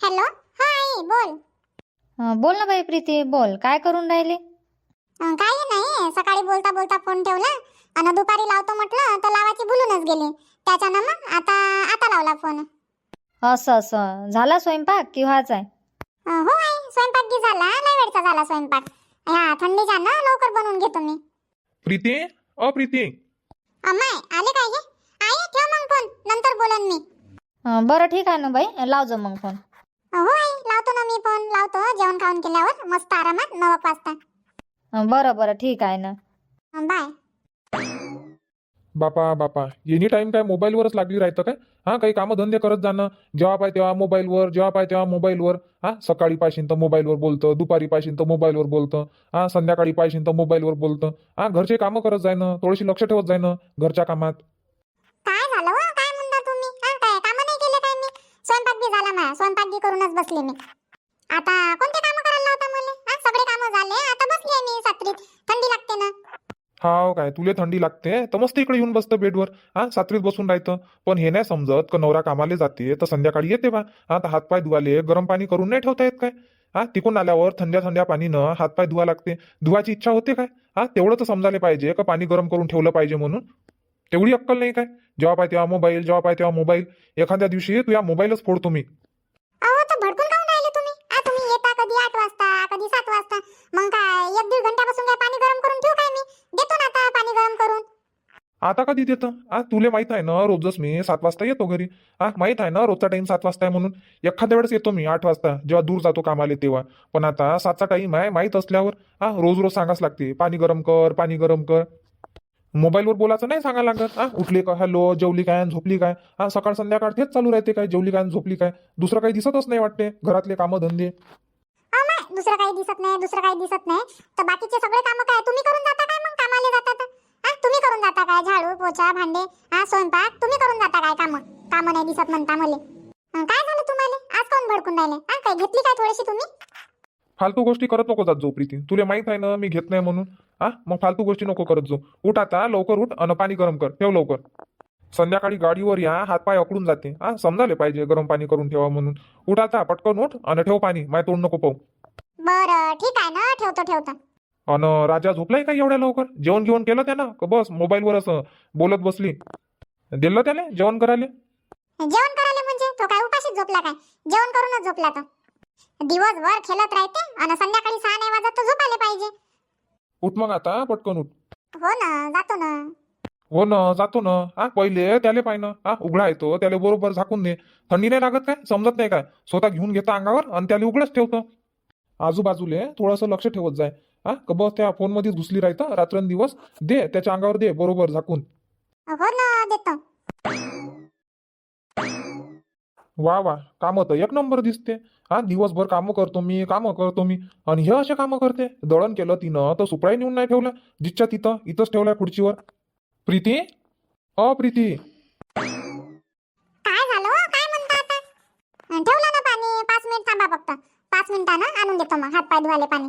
Hello हा आई बोल. हं, बोल ना बाई प्रीती बोल काय करून राहिले? अं, काही नाही सकाळी बोलता बोलता फोन ठेवला. आणि दुपारी लावतो म्हटलं तर लावायची भुलूनच गेली. त्याच्यानं मग आता आता लावला फोन असं असं. झाला स्वयंपाक की व्हायचा आहे? अं, हो आई स्वयंपाक की झाला? लय वेळचा झाला स्वयंपाक. ह्या थंडीच्या ना लवकर बनवून घेतो मी प्रीती? अ प्रीती. अम्माय आले काय हे आई ठेव मग फोन नंतर बोलन मी. बरं ठीक आहे ना बाई. लाव जा मग फोन हो आई लावतो ना मी फोन लावतो जेवण खाऊन केल्यावर मस्त आरामात नऊ एक वाजता. बरं बरं ठीक आहे ना. अं, बाय बापा बापा एनी टाइम काय मोबाईलवरच लागली राहतं काय? हा काही कामं धंदे करत जाणं जेव्हा पाय तेव्हा मोबाईलवर जेव्हा पाय तेव्हा मोबाईलवर. हा सकाळी पाहिजे तर मोबाईलवर बोलतं दुपारी पाहिजे तर मोबाईलवर बोलतं. हा संध्याकाळी पाहिजे तर मोबाईलवर बोलतं. हा घरचे कामं करत जाणं थोडीशी लक्ष ठेवत जाणं घरच्या कामात. माझा करूनच बसले मी. आता कोणते काम करायला होता मला? हा सगळे काम झाले. आता बसली आहे मी सात्रीत. थंडी लागते ना. हा हो काय? तुले थंडी लागते? तर मस्त इकडे येऊन बसतं बेडवर. हा सातवीत बसून राहतं. पण हे नाही समजत का नवरा कामाला जाते तर संध्याकाळी येते बा. हा तर हातपाय धुवाले गरम पाणी करून नाही ठेवता येत काय? हा तिकून आल्यावर थंड्या थंड्या पाणीनं हातपाय धुवा लागते. धुवाची इच्छा होते काय? हा तेवढं तर समजायला पाहिजे का पाणी गरम करून ठेवलं पाहिजे म्हणून? तेवढी अक्कल नाही काय? जेव्हा पाय तेव्हा मोबाईल जेव्हा पाय तेव्हा मोबाईल. एखाद्या दिवशी तू या मोबाईलच फोडतो मी. आता कधी देतं? आ तुले माहीत आहे ना रोजच मी सात वाजता येतो घरी. हा माहीत आहे ना रोजचा टाईम सात वाजता आहे म्हणून? एखाद्या वेळेस येतो मी आठ वाजता जेव्हा दूर जातो कामाला तेव्हा. पण आता सातचा टाईम आहे माहीत असल्यावर? हा रोज रोज सांगाच लागते पाणी गरम कर पाणी गरम कर. मोबाईलवर बोलायचं नाही सांगायला लागत. हा उठली का हॅलो जेवली काय झोपली काय? हा सकाळ संध्याकाळ तेच चालू राहते काय जेवली काय झोपली काय? दुसरं काही दिसतच नाही वाटते घरातले कामं धंदे. दुसरं काही दिसत नाही दुसरं काही दिसत नाही. तर बाकीचे सगळे कामं काय तुम्ही करून जाता काय मग? कामाला जाता तर? हा तुम्ही करून जाता काय? झाडू पोछा भांडे? हा स्वयंपाक? तुम्ही करून जाता काय कामं? कामं नाही दिसत म्हणता मले. काय झालं तुम्हाला? आज काऊन भडकून राहिले? हा काय घेतली काय थोडीशी तुम्ही? फालतू गोष्टी करत नको जात जाऊ प्रीती. तुला माहीत आहे ना मी घेत नाही म्हणून. हा मग फालतू गोष्टी नको करत जाऊ. उठ आता लवकर उठ अन पाणी गरम कर. ठेव लवकर. संध्याकाळी गाडीवर या हातपाय अकडून जाते. हा समजाले पाहिजे गरम पाणी करून ठेवा म्हणून. उठ आता पटकन उठ आणि ठेव पाणी. माय तोंड नको पाहू. बरं ठीक आहे ना. ठेवतो ठेवतो. अन राजा झोपलाय का एवढ्या लवकर? जेवण घेऊन केलं त्यानं? का बस मोबाईलवर असं बोलत बसली? दिलं त्याला जेवण करायला? जेवण करायला म्हणजे? तो काय उपाशीच झोपला काय? जेवण करूनच झोपला तो. दिवसभर खेळत राहते आणि संध्याकाळी सहा नाही वाजत तो झोपायला पाहिजे. उठ मग आता पटकन उठ. हो ना जातो ना. हो ना जातो ना. हा पहिले त्याले पाय ना. हा उघडा येतो त्याला बरोबर झाकून दे. थंडी नाही लागत काय? समजत नाही काय? स्वतः घेऊन घेतो अंगावर आणि त्याला उघडच ठेवतो. आजूबाजूले थोडंसं लक्ष ठेवत जाय. हा? का बस त्या फोनमध्येच घुसली राहतं रात्रंदिवस? दे त्याच्या अंगावर दे बरोबर झाकून. हो ना देतो. वा वा कामं तर एक नंबर दिसते. हा दिवसभर कामं करतो मी कामं करतो मी. आणि हे असे कामं करते. दळण केलं तिनं तर सुपडाही नेऊन नाही ठेवलं जिथच्या तिथं इथंच ठेवलाय खुर्चीवर. प्रीती? अ प्रीती. काय झालं हो? काय म्हणता आता? ठेवलं ना पाणी? पाच मिनिट थांबा फक्त. पाच मिनिटानं आणून देतो मग. हात पाय धुवाले पाणी.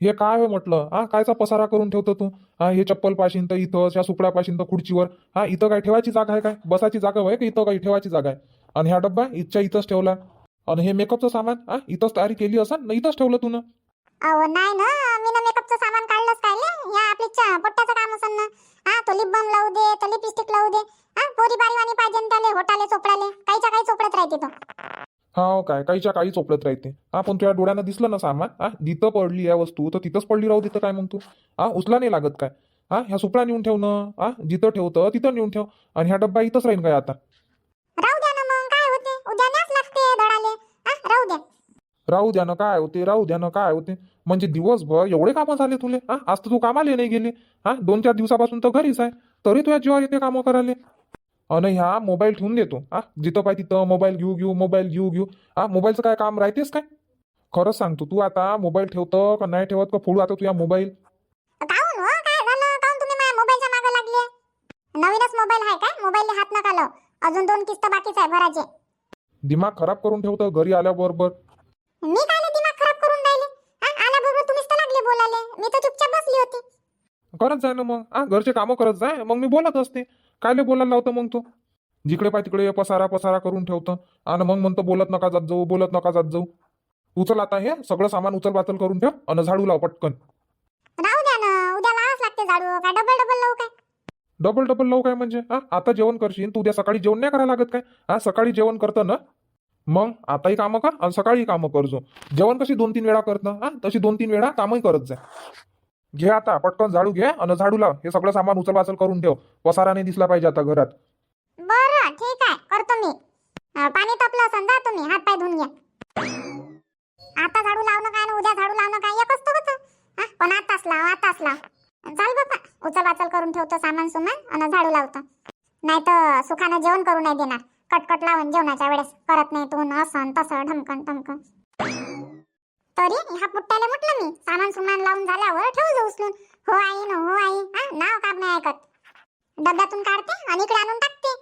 हे काय हो म्हटलं? हा कायचा पसारा करून ठेवतो तू? हा हे चप्पल पाशीन तर इथं त्या सुपड्या पाशीन तर खुर्चीवर. हा इथं काय ठेवायची जागा आहे काय? बसायची जागा होय की? इथं काही ठेवायची जागा आहे? आणि हा डब्बा इथच्या इथंच ठेवला. आणि हे मेकअपचं सामान हा इथंच तयारी केली असं ना इथंच ठेवलं तू ना? अहो नाही ना. मी ना मेकअपचं सामान काढलंच काय ले? या आपली च- पोट्याचं काम असन ना. हा तो लिप बाम लावू दे तो लिपस्टिक लावू दे. हा पोरी बारीवाणी पाहिजे न त्याले होटाले चोपडाले. काहीच्या काही चोपडत राहते तो. हा काय काहीच्या काही चोपडत राहते हा पण तुझ्या डोळ्यानं दिसलं ना सामान? हा जिथं पडली आहे वस्तू तर तिथंच पडली राहू तिथं काय मग तू? हा उचला नाही लागत काय? हा ह्या सुपडा नेऊन ठेवणं हा जिथं ठेवतं तिथं नेऊन ठेव. आणि ह्या डब्बा इथंच राहीन काय आता? राहू द्या ना मग काय होते? उद्या न्यास लागते दडाले हा राहू द्या. राहू द्या ना काय होते? राहू द्या ना काय होते? म्हणजे दिवसभर एवढे कामं झाले तुले? हा आज तर तू कामाले नाही गेली. हा दोन चार दिवसापासून तर घरीच आहे. तरी तुझ्या जीवावर येते कामं करायला. अन ह्या मोबाईल ठेवून देतो. हा जिथं पाहिजे तिथं मोबाईल घेऊ घेऊ मोबाईल घेऊ घेऊ. हा मोबाईलचं काय काम राहतेस काय? खरंच सांगतो तू आता मोबाईल ठेवतो का नाही ठेवत का फोडू आता तुझ्या मोबाईल काहून हो काय झालं? काहून तुम्ही माझ्या मोबाईलच्या मागे लागले नवीनच मोबाईल आहे काय? हात नका लाव. अजून दोन किस्त बाकीच आहे भरायचे. दिमाग खराब करून ठेवतं घरी आल्याबरोबर. मी काय दिमाग खराब करून राहिले? हा आल्याबरोबर तुम्हीच तर लागले बोलाले मी तर चुपचाप बसली होती. करत जाय ना मग. हा घरचे कामं करत जाय मग मी बोलत असते. कायले बोलायला लावतो मग तू? जिकडे पाय तिकडे पसारा पसारा करून ठेवतं. आणि मग म्हणतो बोलत नका जात जाऊ बोलत नका जात जाऊ. उचल आता हे सगळं सामान उचल पाचल करून ठेव आणि झाडू लाव पटकन. राहू द्या ना उद्या लावाच लागते झाडू. काय डबल डबल लावू काय? डबल डबल लावू काय म्हणजे? हा आता जेवण करशील तू उद्या सकाळी जेवण नाही करायला लागत काय? हा सकाळी जेवण करतं ना? मग आताही कामं कर आणि सकाळी कामं करजो जेवण कशी दोन तीन वेळा करतं? हा तशी दोन तीन वेळा कामही करत जा. घे आता पटकन झाडू घे आणि झाडू लाव. हे सगळं सामान उचल वाचल करून ठेव. पसारा नाही दिसला पाहिजे आता घरात. बरं ठीक आहे. करतो मी. अं, पाणी तपलं असन जा तुम्ही. हात पाय धुवून घ्या. आता झाडू लावणं काय आणि उद्या झाडू लावणं काय? एकच तो होतं. हा, पण आताच लाव आताच लाव. चाल बापा उचल वाचल करून ठेवतो सामान सुमान आणि झाडू लावतो. नाही तर सुखानं जेवण करू नाही देणार. कटकट लावून जेवणाच्या वेळेस. करत नाही तू न असं तसं ढमकन टमकन तरी ह्या पुट्ट्याला म्हटलं मी सामान सुमान लावून झाल्यावर ठेवलं उचलून. हो आई न हो आई. हा नाव का नाही ऐकत. डब्यातून काढते आणि इकडे आणून टाकते.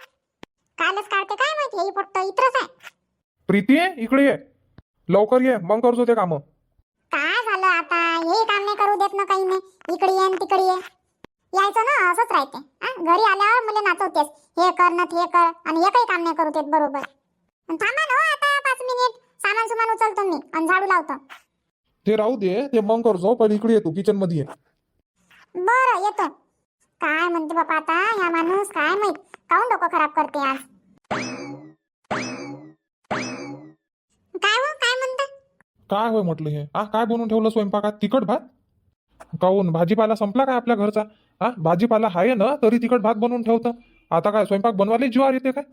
कालच काढते काय माहिती हे पोट्ट इत्रच आहे. प्रीती इकडे ये. लवकर ये मग करजो ते कामं. काय झालं आता? हे काम नाही करू देत ना काही नाही. इकडे ये न तिकडे ये. यायचं ना असंच राहते. हा? घरी आल्यावर मला नाचवतेस. हे कर ना ते कर आणि हे काही काम नाही करू देत बरोबर. अन थांबा ना हो आता पाच मिनिट. सामान सुमान उचलतो मी आणि झाडू लावतो. ते राहू दे ते मग करजो पहिले इकडे ये तू किचनमध्ये ये. बरं येतो. काय म्हणते बापा आता ह्या माणूस काय माहीत? काऊन डोकं खराब करते आज? काय हो काय म्हणता? काय होय म्हटलं हे? हा काय बनवून ठेवलं स्वयंपाकात? तिखट भात? काहून भाजीपाला संपला काय आपल्या घरचा? हा भाजीपाला आहे ना तरी तिखट भात बनवून ठेवतं. आता काय स्वयंपाक बनवायला जीवार येते काय?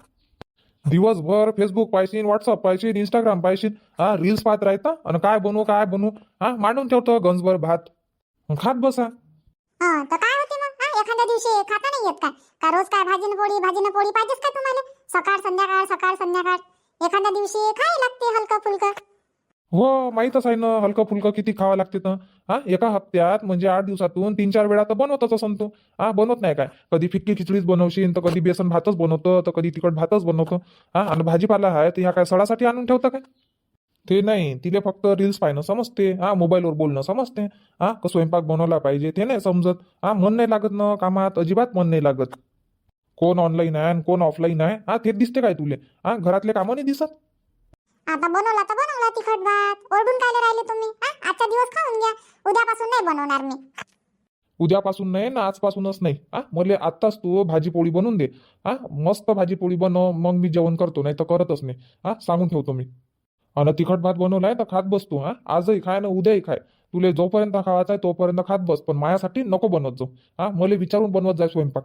दिवसभर फेसबुक पाहिजे व्हॉट्सअप पाहिजे इंस्टाग्राम पाहिजे हा रील्स पाहत राहतं. आणि काय बनवू काय बनवू? हा मांडून ठेवतो गंजभर भात. खात बसा. हा तर काय होते मग? हा एखाद्या दिवशी खाता नाही येत काय? का रोज काय भाजीनं पोळी भाजीनं पोळी पाहिजेच का तुम्हाला? सकाळ संध्याकाळ सकाळ संध्याकाळ. एखाद्या दिवशी खाई लागते हलकं फुलकं. हो माहीतच आहे ना हलकं फुलकं किती खावं लागते तर. हा एका हप्त्यात म्हणजे आठ दिवसातून तीन चार वेळा तर बनवतच असं तू हा बनवत नाही काय? कधी फिक्की खिचडीच बनवशील तर कधी बेसन भातच बनवतो तर कधी तिखट भातच बनवतो. हा आणि भाजीपाला आहे तर ह्या काय सणासाठी आणून ठेवतं काय? ते नाही तिले फक्त रील्स पाहणं समजते. हा मोबाईलवर बोलणं समजते. हा का स्वयंपाक बनवला पाहिजे ते नाही समजत. हा मन नाही लागत ना कामात अजिबात मन नाही लागत. कोण ऑनलाईन आहे आणि कोण ऑफलाईन आहे? हा ते दिसते काय तुले? हा घरातले कामं नाही दिसत? आता बनवला तर बनवला तिखट भात. ओरडून काय राहिले तुम्ही? हा? आजचा दिवस खाऊन घ्या. उद्यापासून नाही बनवणार मी. उद्यापासून नाही ना आजपासूनच नाही. हा? मला आत्ताच तू भाजी पोळी बनवून दे. हा? मस्त भाजी पोळी बनव मग मी जेवण करतो नाही तर करतच नाही. हा? सांगून ठेवतो मी. आणि तिखट भात बनवलाय तर खात बसतो हा? आजही खाय ना उद्याही खाय. तुले जोपर्यंत खावायचा आहे तोपर्यंत खात बस पण माझ्यासाठी नको बनवत जाऊ. हा? मला विचारून बनवत जाय स्वयंपाक.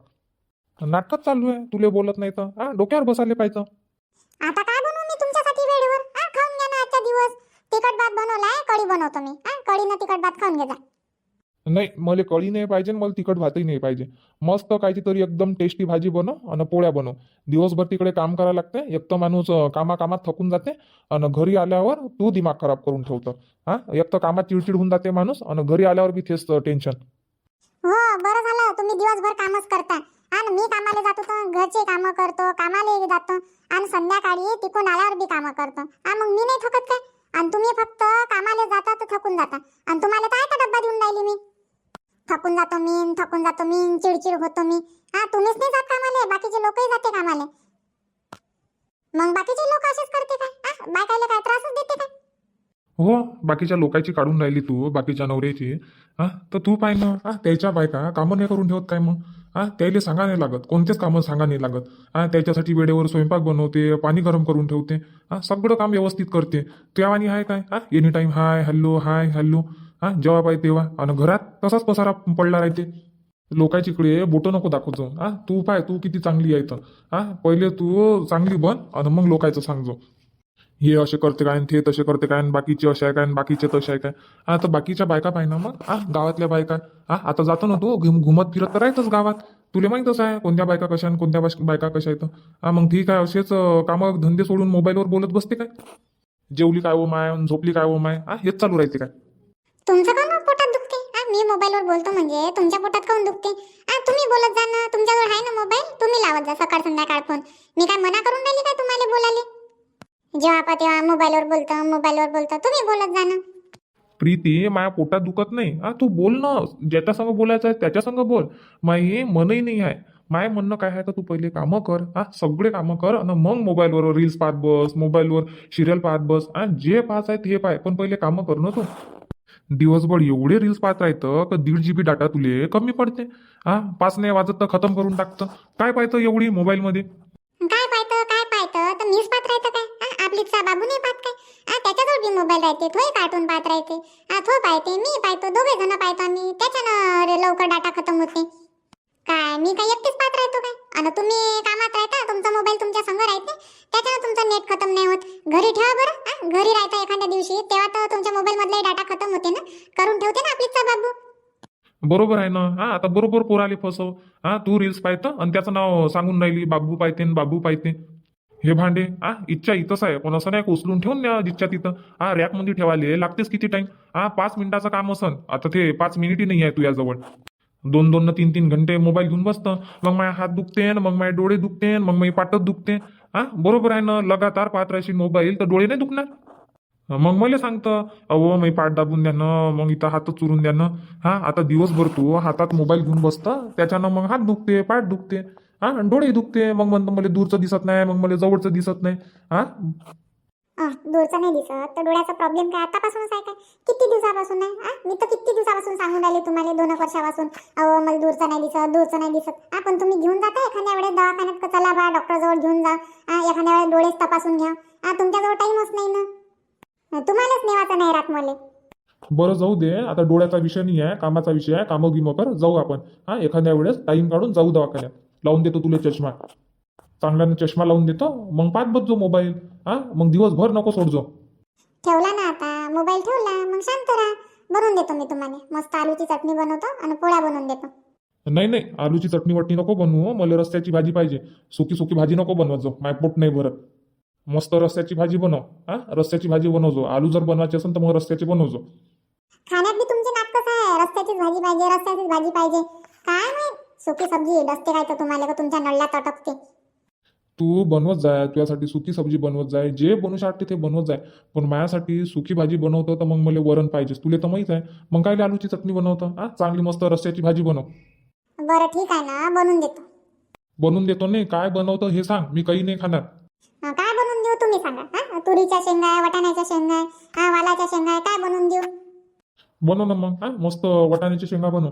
नाटकच चालू आहे तुले बोलत नाही तर. हा? डोक्यावर बसायला पाहिजे. आता काय कढी बनवतो मी. हा कढीनं तिखट भात खाऊन घे जा नाही मला कळी नाही पाहिजे मला तिखट भातही नाही पाहिजे. मस्त कायची तरी एकदम टेस्टी भाजी बनव आणि पोळ्या बनव. दिवसभर तिकडे काम करायला लागते एक तर माणूस अं, कामाकामात थकून जाते आणि घरी आल्यावर तू दिमाग खराब करून ठेवतं. हा एक तर कामात चिडचिड होऊन जाते माणूस आणि घरी आल्यावर बी तेच टेन्शन हो बरं झालं. तुम्ही दिवसभर कामच करता. आणि मी कामाला जातो तर घरचे कामं करतो कामाला जातो. आणि संध्याकाळी तिकून आल्यावर बी कामं करतो. हा मग मी नाही थकत काय? आणि तुम्ही फक्त कामाला जाता तर थकून जाता. आणि तुम्हाला काय का डब्बा देऊन राहिली मी. थकून जातो मी थकून जातो मी चिडचिड होतो मी. हा तुम्हीच नाही जात कामाले बाकीचे लोकही जाते कामाले. मग बाकीचे लोक असेच करते काय हा बायकायला काय त्रासच देते का? हो बाकीच्या लोकांची काढून राहिली तू बाकीच्या नवऱ्याची. हा तर तू पाय ना. हा त्याच्या बायका कामं नाही करून ठेवत काय मग? हा त्याला सांगा नाही लागत. कोणतेच कामं सांगा नाही लागत. हा त्याच्यासाठी वेळेवर स्वयंपाक बनवते पाणी गरम करून ठेवते. हा सगळं काम व्यवस्थित करते. तेव्हानी आहे काय? हा any time hi hello hi hello. हा जेव्हा पाहिजे तेव्हा. आणि घरात तसाच पसारा पडला राहते. लोकांची इकडे बोटं नको दाखवतो. हा तू पाय तू किती चांगली आहे तर हा पहिले तू चांगली बन आणि मग लोकांचं सांगजो. हे असे करते काय आणि ते तसे करते काय आणि बाकीचे असे आहे काय आणि बाकीचे तसे आहे काय? हा तर बाकीच्या बायका पाहिजे ना मग. हा गावातल्या बायका. हा आता जातो ना तू घुम घुमत फिरत तर राहतच गावात. तुला माहीतच आहे कोणत्या बायका कशा आणि कोणत्या बायका कशा आहेत? हा मग ठीक आहे असेच कामं धंदे सोडून मोबाईलवर बोलत बसते काय? जेवली काय ओ माय आणि झोपली काय ओ माय हा हेच चालू राहते काय? तुमचं काऊन पोटात दुखते? हा मी मोबाईलवर बोलतो म्हणजे तुमच्या पोटात काऊन दुखते? तुम्ही बोलत जा ना तुमच्याजवळ आहे ना मोबाईल? तुम्ही लावत जा सकाळ संध्याकाळ फोन. मी काय मना करून राहिली काय तुम्हाला बोलाले जेव्हा आपण तेव्हा मोबाईलवर बोलतो मोबाईलवर बोलतो तुम्ही बोलत जा ना. प्रीती माझ्या पोटात दुखत नाही. हा तू बोल ना. ज्याच्या संग बोलायचं आहे त्याच्या संग बोल. माही मनही नाही आहे. माय म्हणणं काय आहे का तू पहिले कामं कर. हा सगळे कामं कर आणि मग मोबाईलवर रील्स पाहत बस मोबाईलवर सिरियल पाहत बस. हा जे पाहत आहे ते पाय. पण पहिले कामं कर ना तू. दिवसभर एवढे रील्स पाहत राहतं का दीड जी बी डाटा तुले कमी पडते. हा पाच नाही वाजत तर खतम करून टाकतं. काय पाहतं एवढी मोबाईलमध्ये काय पाहतं काय पाहतं तर मीच पाहत राहतं काय हा, आपलीचा बाबू नाही पाहत काय? हा त्याच्याजवळ बी मोबाईल राहते थोय कार्टून पाहत राहते. हा थो पाहते मी पाहतो दोघे जण पाहतो आम्ही. त्याच्यानं रे लवकर डाटा खतम होते. काय मी काय एकटीच पाहत राहतो काय? आणि तुम्ही कामात राहता तुमचा मोबाईल तुमच्या संग राहते. त्याच्यानं तुमचं नेट खतम नाही होत. घरी ठेवा बरं. हा, घरी राहता एखाद्या दिवशी तेव्हा तर तुमच्या मोबाईल मधलाही डाटा खतम होते ना? करून ठेवते ना आपलीच बाबू? बरोबर आहे ना. हा आता बरोबर पोराले फसव. हा तू रील्स पाहतं आणि त्याचं नाव सांगून राहिली बाबू पाहते बाबू पाहते. हे भांडे हा इच्छा इथंच आहे. पण असं नाही का उचलून ठेवून द्या जिच्छा तिथं. हा रॅकमध्ये ठेवाले लागतेच किती टाइम हा पाच मिनिटाचं काम असन. आता ते पाच मिनिटही नाही आहे तुझ्याजवळ दोन दोन न तीन तीन घंटे मोबाईल घेऊन बसतं. मग माझ्या हात दुखते न मग माझे डोळे दुखते न मग माझी पाटत दुखते. हा बरोबर आहे ना? लगातार पाहत राहशील मोबाईल तर डोळे नाही दुखणार? मग मला सांगतं अहो मी पाठ दाबून द्या ना मग इथं हात चुरून द्या ना. हा आता दिवसभर तू हातात मोबाईल घेऊन बसतं त्याच्यानं मग हात दुखते पाठ दुखते. हा डोळे दुखते मग म्हणतं मला दूरचं दिसत नाही मग मला जवळचं दिसत नाही. हा? दूरचं नाही दिसत. तर डोळ्याचा प्रॉब्लेम काय? आतापासूनच आहे काय? किती दिवसापासून आहे मी तर किती दिवसापासून सांगून राहिले तुम्हाला दोन वर्षापासून? अहो मला दूरचं नाही दिसत दूरचं नाही दिसत. हा पण तुम्ही घेऊन जाता एखाद्या वेळेस दवाखान्यात का चला बा डॉक्टर जवळ घेऊन जा. हा एखाद्या वेळेस डोळेच तपासून घ्या. हा तुमच्याजवळ टाईमच नाही ना. तुम्हालाच नेवाचं नाही राहत मला. बरं जाऊ दे. आता डोळ्याचा विषय नाही आहे कामाचा विषय आहे कामं गिमं कर जाऊ आपण. हा एखाद्या वेळेस टाइम काढून जाऊ दवाखान्यात. लावून देतो तुला चष्मा. चांगल्यानं चष्मा लावून देतो. मग पाच बस जो मोबाईल. हा? मग दिवसभर नको सोडजो. ठेवला ना आता. मोबाईल ठेवला. मग शांत राहा बनवून देतो मी तुम्हाला मस्त आलूची चटणी बनवतो आणि पोळ्या बनवून देतो. नाही नाही. आलूची चटणी वटणी नको बनवू मला रस्त्याची भाजी पाहिजे. सुकी सुकी भाजी नको बनवत जाऊ. माय पोट नाही भरत. मस्त रस्त्याची भाजी बनव. हा? रस्त्याची भाजी बनवजो. आलू जर बनवायची असेल तर मग रस्त्याची बनवजो. खाण्यात बी तुमची नाटकच आहे. रस्त्याचीच भाजी पाहिजे रस्त्याचीच भाजी पाहिजे. काय माहीत? सुकी सब्जी डसते काय तर तुम्हाला का तुमच्या नळल्यात अटकते तू बनवत जाय तुझ्यासाठी सुकी सब्जी बनवत जाय जे बनवू शकते ते बनवत जाय. पण माझ्यासाठी सुकी भाजी बनवतो तर मग मला वरण पाहिजेच. तुला तर माहीत आहे मग काय आलूची चटणी बनवतं? हा चांगली मस्त रस्त्याची भाजी बनव. बरं ठीक आहे ना बनवून देतो. बनवून देतो नाही काय बनवतं हे सांग मी काही नाही खाणार. अं, काय बनवून देऊ तुम्ही सांगा हा? तुरीच्या शेंगा आहे वाटाण्याच्या शेंगा आहे हा वालाच्या शेंगा आहे काय बनवून देऊ? बनव ना मग हा मस्त वाटाण्याची शेंगा बनव.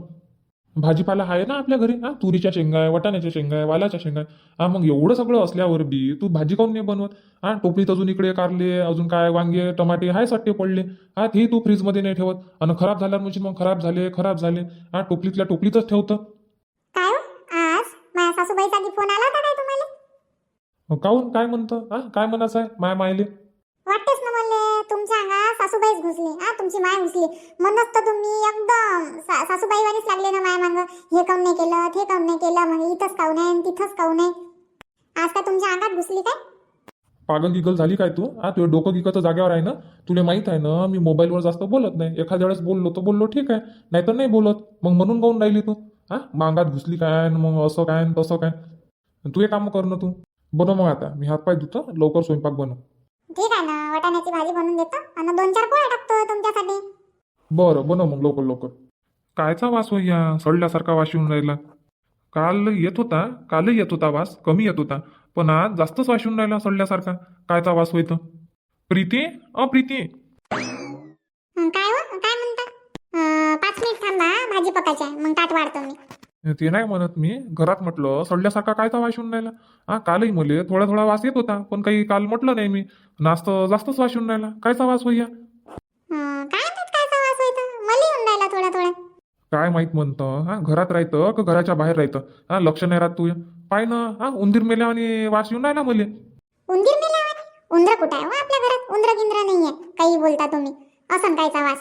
भाजीपाला आहे ना आपल्या घरी? हा तुरीच्या शेंगा आहे वाटाण्याच्या शेंगा आहे वालाच्या शेंगा आहे हा मग एवढं सगळं असल्यावर बी तू भाजी काऊन नाही बनवत? हा टोपलीत अजून इकडे कारले अजून काय वांगे टमाटे हाय सट्टे पडले. हा ते तू फ्रीजमध्ये नाही ठेवत. आणि खराब झाल्यावर म्हणजे मग खराब झाले खराब झाले. हा टोपलीतल्या टोपलीतच ठेवतं. काय हो? आज? माझ्या सासूबाईचा बी फोन आला होता काय तुम्हाला? मग काऊन? काय म्हणतं? हा काय म्हणायचं आहे माय मायले? वाटतेच ना म्हणले तुमच्या अंगात सासूबाईच घुसली. हा तुमची माय घुसली. म्हणूनच तर तुम्ही एकदम सा- सासूबाईवानीच लागले ना माय मांग. हे काऊन नाही केलं ते काऊन नाही केलं. मग इथंच काऊन आहे आणि तिथंच काऊन आहे? आज का तुमच्या अंगात घुसली काय? पागल गिगल झाली काय तू? हा तुझं डोकं गिकं तर जागेवर आहे ना? तुला माहीत आहे ना मी मोबाईलवर जास्त बोलत नाही. एखाद्या वेळेस बोललो तर बोललो ठीक आहे. नाहीतर नाही बोलत. मग म्हणून गाऊन राहिली तू? हा मांगात घुसली काय न मग असं काय न तसं काय? तू हे काम कर ना तू. बनव मग आता. मी हातपाय धुतो लवकर स्वयंपाक बनव. ठीक आहे ना वाटाण्याची भाजी बनवून देतो आणि दोन चार पोळ्या टाकतो तुमच्यासाठी. बरं बनव मग लवकर लवकर. कायचा वास हो या सडल्यासारखा वास येऊन राहिला? काल येत होता कालही येत होता वास कमी येत होता पण आज जास्तच वास येऊन राहिला सडल्यासारखा. कायचा वास होईत प्रीती? अ प्रीती? काय हो? काय म्हणता? पाच मिनिट थांबा भाजी पकायची आहे. मग ताट वाढतो मी. ते नाही म्हणत मी. घरात म्हटलं सडल्यासारखा कायचा वास येऊन राहिला? हा कालही मले थोडा थोडा वास येत होता पण काही काल म्हटलं नाही मी. नास्त जास्तच वास येऊन राहिला कायचा वास होईया? हं, काय माहीत काय म्हणतं? हा घरात राहतं का घराच्या बाहेर राहतं? हा लक्ष नाही राहत तू. पाय ना हा उंदीर मेल्या आणि वास येऊन राहिला मले. उंदीर मेल्यावानी उंदर कुठं आहे हो आपल्या घरात? उंदर गिंद्र नाहीये काही बोलता तुम्ही. असं कायचा वास?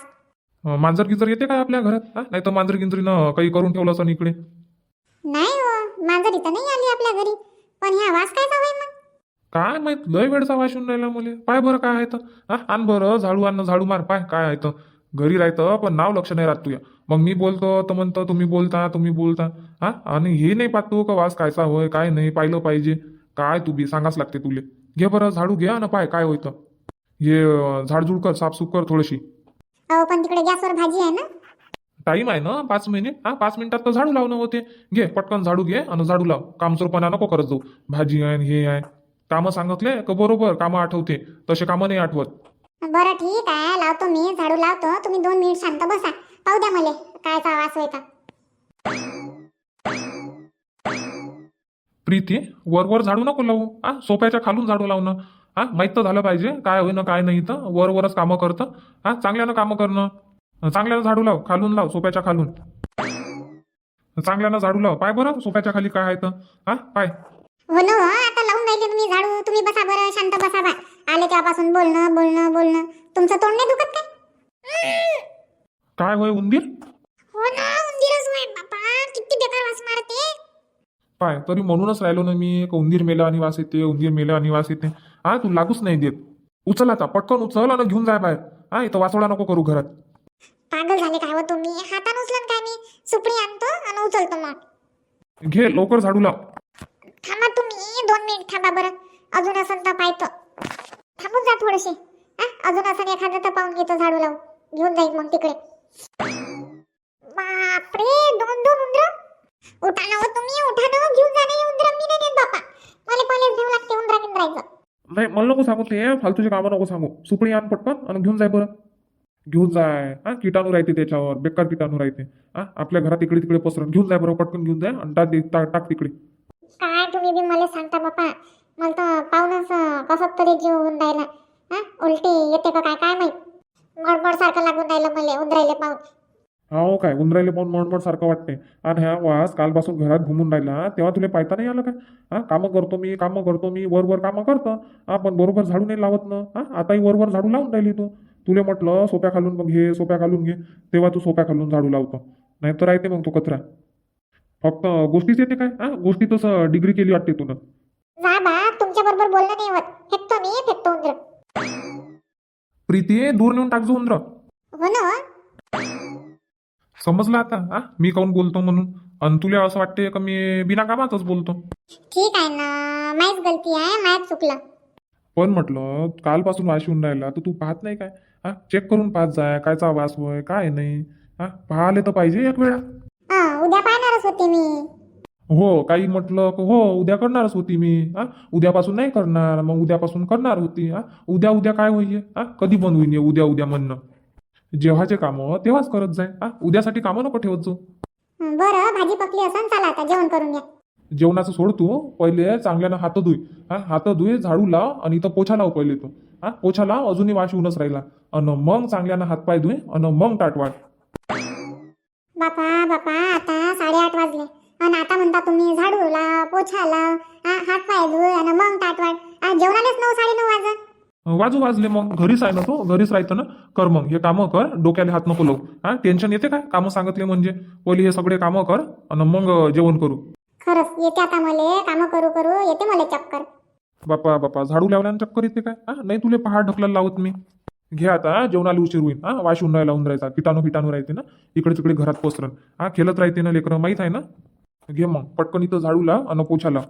मांजर गिंजर येते काय आपल्या घरात? हा? नाही तर मांजर गिंजरीनं काही करून ठेवलं असं इकडे. नाही हो मांजर इथं नाही आली आपल्या घरी. पण ह्या वास होय मग? काय माहीत? लय वेळचा वास येऊन राहिला मले. पाय बरं काय आहे तर हा? आण बरं झाडू आण झाडू मार. पाय काय आहे तर घरी राहतं पण नाव लक्ष नाही राहत तुया मग मी बोलतो तर म्हणतो तुम्ही बोलता तुम्ही बोलता. हा? आणि हे नाही पाहतो का वास कायचा होय काय नाही पाहिलं पाहिजे. काय तू बी सांगाच लागते तुले. घे बरं झाडू घ्या ना पाय काय होतं हे झाडझूड कर साफसूफ कर थोडीशी. अहो पण तिकडे गॅसवर भाजी आहे ना? टाईम आहे ना पाच मिनिट. हा पाच मिनिटात तर झाडू लावणं होते. घे पटकन झाडू घे आणि झाडू लाव. कामचोरपणा नको करत जाऊ. भाजी आहे आणि हे आहे. कामं सांगितले का बरोबर? कामं आठवते. तसे कामं नाही आठवत. बरं ठीक आहे लावतो मी. झाडू लावतो. तुम्ही दोन मिनिट शांत बसा. पाहू द्या मला कायचा आवाज का प्रीती वर वर झाडू नको लावू. हा सोप्याच्या खालून झाडू लावणं. हा माहीत तर झालं पाहिजे काय होईना काय नाही तर वर वरच कामं करतं. हा चांगल्यानं कामं करणं. चांगल्यानं झाडू लाव खालून लाव सोप्याच्या खालून. चांगल्यानं झाडू लाव. पाय बरं सोप्याच्या खाली काय आहे तर हा पाय. हो ना हो, आता लावून राहिले तुम्ही झाडू. तुम्ही बसा बरं शांत बसा बा. आले तेव्हापासून बोलणं बोलणं बोलणं. तुमचं तोंड नाही दुखत काय? काय होय उंदीर? हो ना उंदीरच होय बापा. किती बेकार वास मारते. पाय तरी म्हणूनच राहिलो ना मी का उंदीर मेला आणि वास येते उंदीर मेला आणि वास येते. हा तू लागूच नाही देत. उचल आता पटकन उचल आणि घेऊन जाय बाहेर. हा इथं वाचोडा नको करू घरात. पागल झाले काय हो तुम्ही? हातानं उचलन काय मी? सुपडी आणतो आणि उचलतो मग. घे लवकर झाडू लाव. थांबा तुम्ही दोन मिनिट थांबा बरं. अजून असं तर पाहतो. थांबून जा थोडेसे हा अजून असं एखादं तर पाहून घेतो झाडू लावून. घेऊन जाईल मग तिकडे बापरे दोन दोन उंदर उठा ना हो तुम्ही उठा ना हो, घेऊन जा ना हे उंदर मी नाही नेत बापा मला पहिलेच घेऊ लागते उंदरा किंदरायचं नाही मला नको सांगू ते फालतूचे कामं नको सांगू सुपडी आण पटकन आणि घेऊन जाय बरं घेऊन जाय हा किटाणू राहते त्याच्यावर बेकार किटाणू राहते हा आपल्या घरात इकडे तिकडे पसरून घेऊन जाय बरं पटकन घेऊन जाय आणि टाक टाक तिकडे काय तुम्ही बी मला सांगता बापा मला तर पाहूनच कसं तरी जीव होऊन राहिला हा उलटी येते का काय काय माहीत मडमड सारखं लागून राहिलं मला उंदरायला पाहून हो काय? उंदरायले पाहून मळमळ सारखं वाटते आणि ह्या वास कालपासून घरात घुमून राहिला. तेव्हा तुला पाहता नाही आलं काय हा कामं करतो मी कामं करतो मी वर वर कामं करतो. हा पण बरोबर झाडू नाही लावत ना. हा आताही वर वर झाडू लावून राहिली तू. तुले म्हटलं सोप्या खालून मग घे सोप्या खालून घे. तेव्हा तू सोप्या खालून झाडू लावतो. नाही तर राहते मग तो कचरा. फक्त गोष्टीच येते काय? हा गोष्टीतच डिग्री केली वाटते तुला. जा बा तुमच्या बरोबर बोलणं नाही होत. फेकतो मी फेकतो उंदर. प्रीती दूर नेऊन टाकजो उंदर. हो ना? समजलं आता हा? मी काऊन बोलतो म्हणून? आणि तुला असं वाटते का मी बिना कामाचंच बोलतो? ठीक आहे ना माहीच गलती आहे माहीत चुकलं. पण म्हटलं कालपासून वास येऊन राहिला तर तू पाहत नाही काय? हा? चेक करून पाहत जाय कायचा वास होय काय नाही? हा? पाहिले तर पाहिजे एक वेळा. हा उद्या पाहणारच होते मी. हो काही म्हटलं का हो उद्या करणारच होती मी. हा? उद्यापासून नाही करणार मग उद्यापासून करणार होती. हा? उद्या उद्या काय होईये हा? कधी बंद होईन हे उद्या उद्या म्हणणं? जेव्हाचे कामं तेव्हाच करत जाय. हा उद्यासाठी कामं नको ठेवत जाऊ. बरं भाजी पकली असन चला आता जेवण करून घ्या. जेवणाचं सोड तू पहिले चांगल्यानं हात धुई हा हात धुई झाडू लाव आणि इथं पोछा लाव पहिले तू. हा पोछा लाव अजूनही वाश येऊनच राहिला. अन मग चांगल्यानं हातपाय धुई अन मग ताट वाढ. बापा बापा आता साडेआठ वाजले. आणि आता म्हणता तुम्ही झाडू लाव पोछा लाव हा, हात पाय धुय आणि मग ताटवाड हा, जेवणालाच नऊ साडे नऊ वाजत वाजू वाजले मग. घरीच आहे ना तो? घरीच राहतं ना? कर मग. हे कामं कर. डोक्याला हात नको लावू. हा? टेन्शन येते काय कामं सांगितले म्हणजे? पहिले हे सगळे कामं कर आणि मग जेवण करू. खरंच येते आता मले. कामं करू करू. येते मला चक्कर. बापा बापा. झाडू लावल्यानं चक्कर येते काय? हा? नाही तुले पहाड ढकलायला लावत मी. घे आता जेवणाला उशीर होईल. हा? वाश उन्हाळा लावून राहायचा. किटाणू किटाणू राहते ना? इकडे तिकडे घरात पसरण. हा? खेळत राहते ना लेकरं? माहीत आहे ना? घे मग. पटकन इथं झाडू लाव आणि पोछा लाव.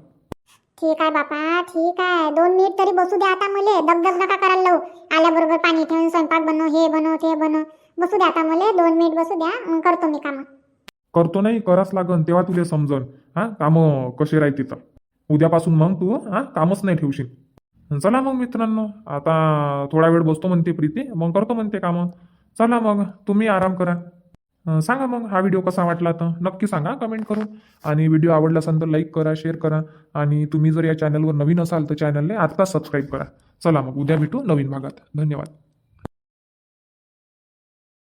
ठीक आहे बापा ठीक आहे. दोन मिनिट तरी बसू द्या आता मले. दगदग नका करायला लावू. आल्याबरोबर पाणी ठेवून स्वयंपाक बनव हे बनव ते बनव. बसू द्या आता मले. दोन मिनिट बसू द्या. मग करतो मी कामं. करतो नाही कराच लागन. तेव्हा तुला समजन. हा कामं कसे राहते तर. उद्यापासून मग तू हा कामच नाही ठेवशील. चला मग मित्रांनो आता थोडा वेळ बसतो म्हणते प्रीती. मग करतो म्हणते कामं. चला मग तुम्ही आराम करा. सांगा मग हा व्हिडिओ कसा वाटला तर नक्की सांगा कमेंट करून. आणि व्हिडिओ आवडला असेल तर लाईक करा शेअर करा. आणि तुम्ही जर या चॅनलवर नवीन असाल तर चॅनलने आत्ताच सबस्क्राईब करा. चला मग उद्या भेटू नवीन भागात. धन्यवाद.